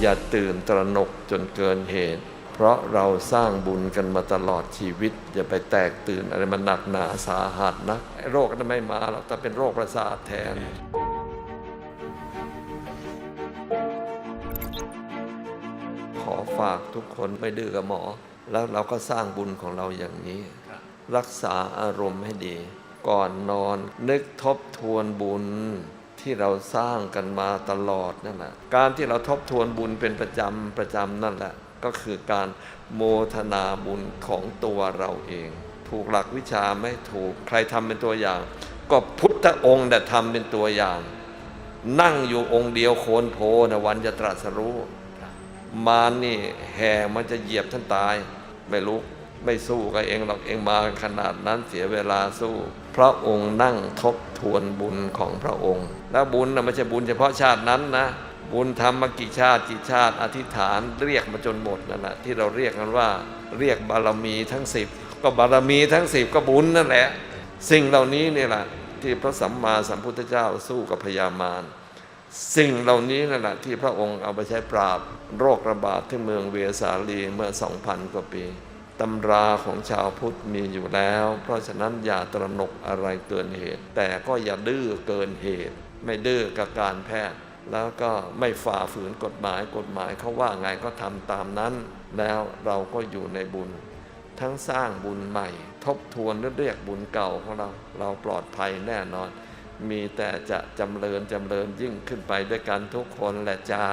อย่าตื่นตระหนกจนเกินเหตุ เพราะเราสร้างบุญกันมาตลอดชีวิต อย่าไปแตกตื่นอะไรมันหนักหนาสาหัสนะโรคนั้นไม่มาหรอกแต่เป็นโรคประสาทแทนขอฝากทุกคนไม่ดื้อกับหมอ แล้วเราก็สร้างบุญของเราอย่างนี้ รักษาอารมณ์ให้ดี ก่อนนอนนึกทบทวนบุญ ที่เราสร้างกันมาตลอดนั่นแหละการที่เราทบทวนบุญเป็นประจำประจำนั่นแหละก็คือการโมทนาบุญของตัวเราเอง ถูกหลักวิชาไม่ถูกใครทำเป็นตัวอย่าง ก็พุทธองค์แต่ทำเป็นตัวอย่าง นั่งอยู่องค์เดียวโคนโพนะวันจะตรัสรู้มารนี่แห่มันจะเหยียบท่านตายไม่ลุก ไม่สู้กับเองหรอกเองมาขนาดนั้นเสียเวลาสู้ พระองค์นั่งทบทวนบุญของพระองค์ แล้วบุญนะไม่ใช่บุญเฉพาะชาตินั้นนะ บุญทำมากี่ชาติกี่ชาติ อธิษฐานเรียกมาจนหมดนั่นแหละที่เราเรียกกันว่า เรียกบารมีทั้งสิบก็บารมีทั้งสิบก็บุญนั่นแหละ สิ่งเหล่านี้นี่แหละที่พระสัมมาสัมพุทธเจ้าสู้กับพญามารสิ่งเหล่านี้นั่นแหละที่พระองค์เอาไปใช้ปราบโรคระบาดที่เมืองเวสาลีเมื่อ2,000กว่าปี ตำราของชาวพุทธมีอยู่แล้ว เพราะฉะนั้นอย่าตระหนกอะไรเกินเหตุ แต่ก็อย่าดื้อเกินเหตุ ไม่ดื้อกับการแพทย์ แล้วก็ไม่ฝ่าฝืนกฎหมายกฎหมายเขาว่าไงก็ทำตามนั้น แล้วเราก็อยู่ในบุญ ทั้งสร้างบุญใหม่ ทบทวนเรียกบุญเก่าของเรา เราปลอดภัยแน่นอน มีแต่จะจำเริญจำเริญยิ่งขึ้นไปด้วยกันทุกคนแหละจ้า